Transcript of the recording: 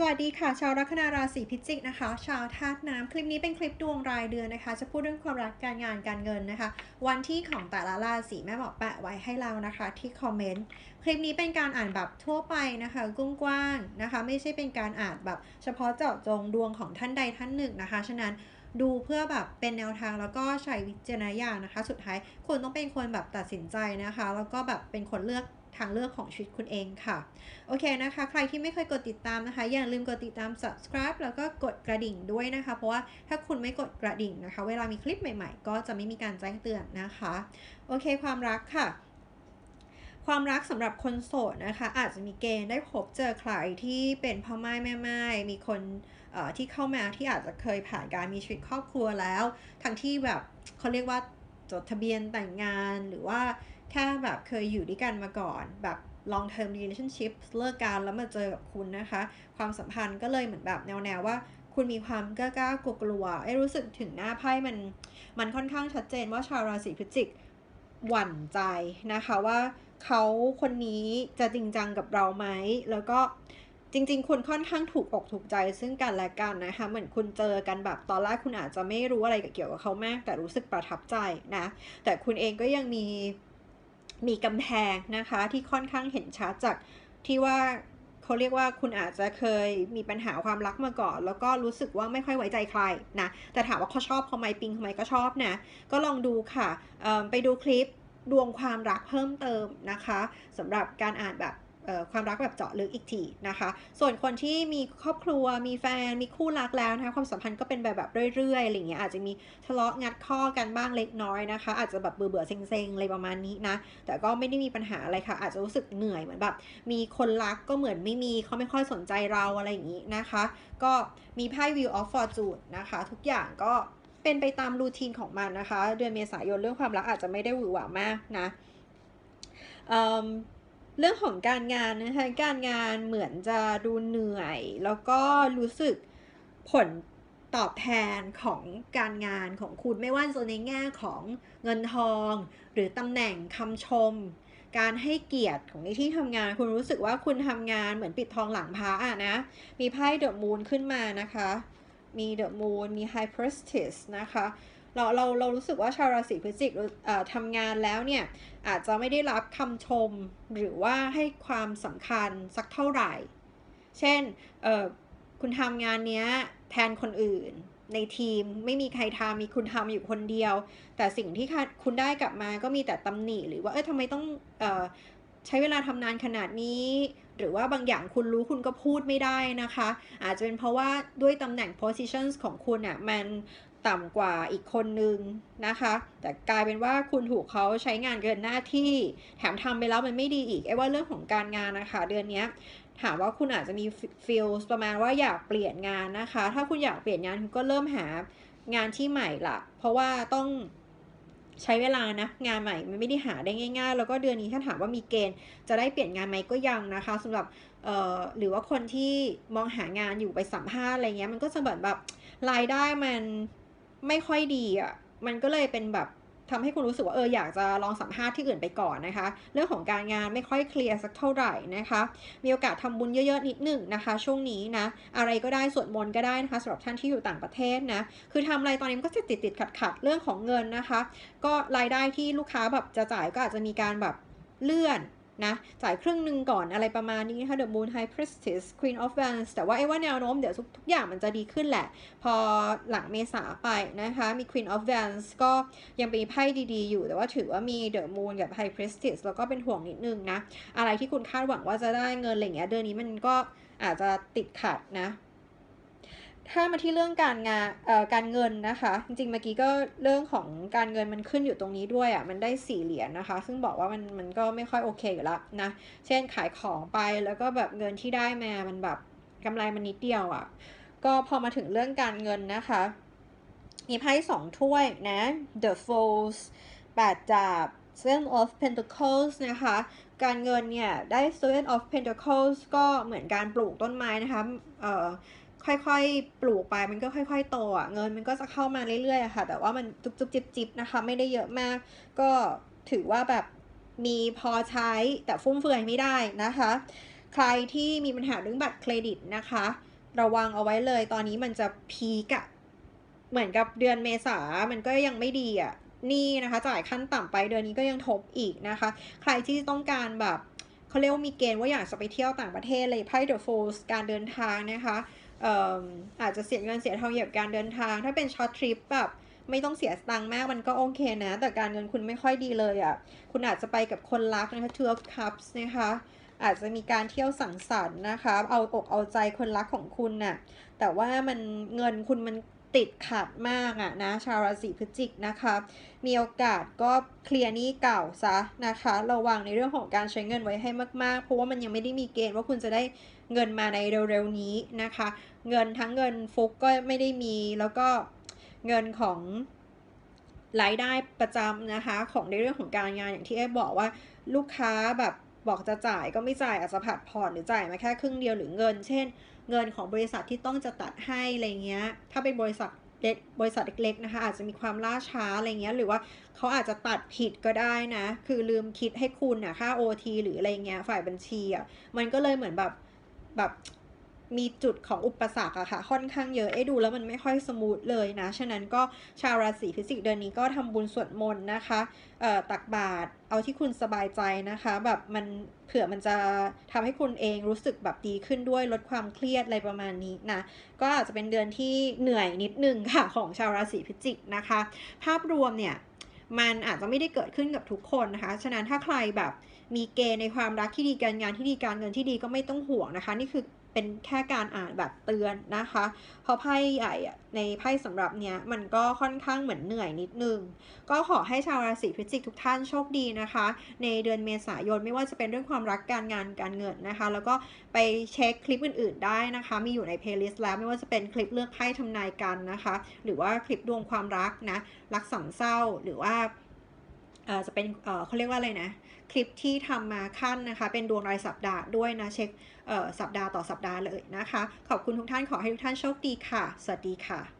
สวัสดีค่ะ ชาวลัคนาราศีพิจิกนะคะ ชาวธาตุน้ำคลิปนี้เป็นคลิปดวงรายเดือนนะคะ จะพูดเรื่องความรักการงานการเงินนะคะ วันที่ของแต่ละราศีแม่บอกแปะไว้ให้เรานะคะ ที่คอมเมนต์คลิปนี้เป็นการอ่านแบบทั่วไปนะคะกว้างๆนะคะ ไม่ใช่เป็นการอ่านแบบเฉพาะเจาะจงดวงของท่านใดท่านหนึ่งนะคะฉะนั้นดูเพื่อแบบเป็นแนวทางแล้วก็ใช้วิจารณญาณนะคะ สุดท้ายคุณต้องเป็นคนแบบตัดสินใจนะคะ แล้วก็แบบเป็นคนเลือก ทางเลือกของชีวิตคุณเองค่ะ โอเคนะคะ ใครที่ไม่เคยกดติดตามนะคะ อย่าลืมกดติดตาม subscribe แล้วก็กดกระดิ่งด้วยนะคะ เพราะว่าถ้าคุณไม่กดกระดิ่งนะคะ เวลามีคลิปใหม่ๆ ก็จะไม่มีการแจ้งเตือนนะคะ โอเค ความรักค่ะความรักสำหรับคนโสดนะคะ อาจจะมีเกณฑ์ได้พบเจอใครที่เป็นพ่อไม้แม่ไม้มีคนที่เข้ามาที่อาจจะเคยผ่านการมีชีวิตครอบครัวแล้ว ทั้งที่แบบเขาเรียกว่าจดทะเบียนแต่งงานหรือว่า แค่แบบเคยอยู่ด้วยกันมาก่อน แบบ long term relationship เลิกกันแล้วมาเจอกับคุณนะคะ ความสัมพันธ์ก็เลยเหมือนแบบแนวๆว่าคุณมีความกล้ากลัวกลัวไอ้รู้สึกถึงหน้าไพ่มัน มันค่อนข้างชัดเจนว่าชาวราศีพฤศจิกหวั่นใจนะคะว่าเขาคนนี้จะจริงจังกับเราไหม แล้วก็จริง ๆ คุณค่อนข้างถูกอกถูกใจซึ่งกันและกันนะคะ เหมือนคุณเจอกันแบบตอนแรกคุณอาจจะไม่รู้อะไรเกี่ยวกับเขามาก แต่รู้สึกประทับใจนะ แต่คุณเองก็ยังมี มีกำแพงนะคะที่ค่อนข้างเห็นชัดจากที่ว่าเขาเรียกว่าคุณอาจจะเคยมีปัญหาความรักมาก่อน แล้วก็รู้สึกว่าไม่ค่อยไว้ใจใครนะแต่ถามว่าเขาชอบเขาไหมปิงทำไมก็ชอบนะก็ลองดูค่ะไปดูคลิปดวงความรักเพิ่มเติมนะคะสำหรับการอ่านแบบ ความรักแบบเจาะลึกอีกทีนะคะ ส่วนคนที่มีครอบครัวมีแฟนมีคู่รักแล้วนะคะความสัมพันธ์ก็เป็นแบบแบบเรื่อยๆอะไรเงี้ยอาจจะมีทะเลาะงัดข้อกันบ้างเล็กน้อยนะคะ อาจจะแบบเบื่อๆเซ็งๆอะไรประมาณนี้นะ แต่ก็ไม่ได้มีปัญหาอะไรค่ะ อาจจะรู้สึกเหนื่อยเหมือนแบบมีคนรักก็เหมือนไม่มีเขาไม่ค่อยสนใจเราอะไรอย่างนี้นะคะ ก็มีไพ่ View of Fortune นะคะ ทุกอย่างก็เป็นไปตามรูทีนของมันนะคะ เดือนเมษายนเรื่องความรักอาจจะไม่ได้หวือหวามากนะ เรื่องของการงานนะคะการงานเหมือนจะดูเหนื่อย แล้วก็รู้สึกผลตอบแทนของการงานของคุณไม่ว่าจะในแง่ของเงินทอง หรือตำแหน่งคำชม การให้เกียรติของในที่ทำงาน คุณรู้สึกว่าคุณทำงานเหมือนปิดทองหลังพระอะนะ มีไพ่เดอะมูนขึ้นมานะคะ มีเดอะมูนมีไฮเพรสติสนะคะ เราเราเรารู้สึกว่าชาวราศีพฤศจิกทำงานแล้วเนี่ยอาจจะไม่ได้รับคำชมหรือว่าให้ความสำคัญสักเท่าไหร่ เช่นคุณทำงานเนี้ยแทนคนอื่นในทีมไม่มีใครทำมีคุณทำอยู่คนเดียว แต่สิ่งที่คุณได้กลับมาก็มีแต่ตำหนิหรือว่าเออทำไมต้องออใช้เวลาทำนานขนาดนี้ หรือว่าบางอย่างคุณรู้คุณก็พูดไม่ได้นะคะ อาจจะเป็นเพราะว่าด้วยตำแหน่ง positions ของคุณอะ่ะมัน ต่ำกว่าอีกคนนึงนะคะ แต่กลายเป็นว่าคุณถูกเขาใช้งานเกินหน้าที่ แถมทำไปแล้วมันไม่ดีอีกไอ้ว่าเรื่องของการงานนะคะ เดือนนี้ถามว่าคุณอาจจะมีฟีลประมาณว่าอยากเปลี่ยนงานนะคะ ถ้าคุณอยากเปลี่ยนงานคุณก็เริ่มหางานที่ใหม่ละเพราะว่าต้องใช้เวลานะงานใหม่มันไม่ได้หาได้ง่าย ๆ แล้วก็เดือนนี้ถ้าถามว่ามีเกณฑ์จะได้เปลี่ยนงานไหมก็ยังนะคะสำหรับเอ่อหรือว่าคนที่มองหางานอยู่ไปสัมภาษณ์อะไรเงี้ยมันก็จะเหมือนแบบรายได้มัน ไม่ค่อยดีอะมันก็เลยเป็นแบบทำให้คุณรู้สึกว่าเอออยากจะลองสัมภาษณ์ที่อื่นไปก่อนนะคะ เรื่องของการงานไม่ค่อยเคลียร์สักเท่าไหร่นะคะ มีโอกาสทำบุญเยอะๆนิดหนึ่งนะคะ ช่วงนี้นะ อะไรก็ได้สวดมนต์ก็ได้นะคะสำหรับท่านที่อยู่ต่างประเทศนะ คือทำอะไรตอนนี้ก็จะติดติดขัดขัดเรื่องของเงินนะคะ ก็รายได้ที่ลูกค้าแบบจะจ่ายก็อาจจะมีการแบบเลื่อน นะจ่ายครึ่งหนึ่งก่อนอะไรประมาณนี้นะคะ The Moon High Priestess Queen of Wands แต่ว่าไอ้ว่าแนวโน้มเดี๋ยวทุกทุกอย่างมันจะดีขึ้นแหละ พอหลังเมษาไปนะคะ มี Queen of Wands ก็ยังมีไพ่ดีๆ อยู่ แต่ว่าถือว่ามี The Moon กับ High Priestess แล้วก็เป็นห่วงนิดนึงนะ อะไรที่คุณคาดหวังว่าจะได้เงินอะไรเงี้ยเดือนนี้มันก็อาจจะติดขัดนะ ถ้ามาที่เรื่องการงานเอ่อการเงินนะคะ จริงๆเมื่อกี้ก็เรื่องของการเงินมันขึ้นอยู่ตรงนี้ด้วยอะ่ะมันได้สี่เหรียญนนะคะ ซึ่งบอกว่ามันมันก็ไม่ค่อยโอเคอยู่แล้วนะเช่นขายของไปแล้วก็แบบเงินที่ได้มามันแบบกำไรมันนิดเดียวอะ่ะก็พอมาถึงเรื่องการเงินนะคะมีไพ่สองถ้วยนะ The Fools แปดจาบ Seven of Pentacles นะคะ การเงินเนี่ย ได้ Seven of Pentacles ก็เหมือนการปลูกต้นไม้นะคะ เอ่อ ค่อยๆ ปลูกไปมันก็ค่อย ๆ โตอะเงินมันก็จะเข้ามาเรื่อยๆค่ะ แต่ว่ามันจุบๆจิบๆนะคะ ไม่ได้เยอะมาก ก็ถือว่าแบบมีพอใช้แต่ฟุ่มเฟือยไม่ได้นะคะ ใครที่มีปัญหาเรื่องบัตรเครดิตนะคะ ระวังเอาไว้เลยตอนนี้มันจะพีกอะเหมือนกับเดือนเมษามันก็ยังไม่ดีอะนี่นะคะ จ่ายขั้นต่ำไปเดือนนี้ก็ยังทบอีกนะคะ ใครที่ต้องการแบบเขาเรียกว่ามีเกณฑ์ว่าอยากจะไปเที่ยวต่างประเทศเลยไพ่เดอะโฟลส์การเดินทางนะคะ อ่ออาจจะเสียเงินเสียทองเกี่ยวกับการเดินทาง ถ้าเป็นช็อตทริปแบบไม่ต้องเสียสตังค์มากมันก็โอเคนะ แต่การเงินคุณไม่ค่อยดีเลยอะ่ะ คุณอาจจะไปกับคนรักนะคะ Two of Cups นะคะ อาจจะมีการเที่ยวสังสรรค์นะคะ เอาอกเอาใจคนรักของคุณน่ะ แต่ว่ามันเงินคุณมัน ติดขัดมากอะนะชาวราศีพฤศจิกนะคะ มีโอกาสก็เคลียร์หนี้เก่าซะนะคะ ระวังในเรื่องของการใช้เงินไว้ให้มากๆ เพราะว่ามันยังไม่ได้มีเกณฑ์ว่าคุณจะได้เงินมาในเร็วๆนี้นะคะ เงินทั้งเงินฟุกก็ไม่ได้มีแล้วก็เงินของรายได้ประจำนะคะ ของในเรื่องของการงานอย่างที่เอบอกว่าลูกค้าแบบ บอกจะจ่ายก็ไม่จ่ายอาจจะผัดผ่อนหรือจ่ายมาแค่ครึ่งเดียวหรือเงิน เช่น เงินของบริษัทที่ต้องจะตัดให้อะไรเงี้ย ถ้าเป็นบริษัทเล็กบริษัทเล็กๆนะคะ อาจจะมีความล่าช้าอะไรเงี้ย หรือว่าเขาอาจจะตัดผิดก็ได้นะ คือลืมคิดให้คุณอะค่า OT หรืออะไรเงี้ยฝ่ายบัญชีอะมันก็เลยเหมือนแบบแบบ มีจุดของอุปสรรคอะค่ะ ค่อนข้างเยอะไอ้ดูแล้วมันไม่ค่อยสมูทเลยนะ ฉะนั้นก็ชาวราศีพฤศจิกเดือนนี้ก็ทำบุญสวดมนต์นะคะเอ่อตักบาตรเอาที่คุณสบายใจนะคะ แบบมันเผื่อมันจะทำให้คุณเองรู้สึกแบบดีขึ้นด้วยลดความเครียดอะไรประมาณนี้นะ ก็อาจจะเป็นเดือนที่เหนื่อยนิดนึงค่ะของชาวราศีพฤศจิกนะคะ ภาพรวมเนี่ยมันอาจจะไม่ได้เกิดขึ้นกับทุกคนนะคะ ฉะนั้นถ้าใครแบบมีเกณฑ์ในความรักที่ดีการงานที่ดีการเงินที่ดีก็ไม่ต้องห่วงนะคะ นี่คือ เป็นแค่การอ่านแบบเตือนนะคะเพราะไพ่ใหญ่ในไพ่สำหรับเนี้ยมันก็ค่อนข้างเหมือนเหนื่อยนิดนึง ก็ขอให้ชาวราศีพฤศจิกทุกท่านโชคดีนะคะ ในเดือนเมษายนไม่ว่าจะเป็นเรื่องความรักการงานการเงินนะคะ แล้วก็ไปเช็คคลิปอื่น ๆ ได้นะคะ มีอยู่ในเพลย์ลิสต์แล้วไม่ว่าจะเป็นคลิปเลือกไพ่ทำนายกันนะคะ หรือว่าคลิปดวงความรักนะรักสามเศร้าหรือว่า จะเป็นเขาเรียกว่าอะไรนะ คลิปที่ทำมาขั้นนะคะ เป็นดวงรายสัปดาห์ด้วยนะ เช็คสัปดาห์ต่อสัปดาห์เลยนะคะ ขอบคุณทุกท่านขอให้ทุกท่านโชคดีค่ะ สวัสดีค่ะ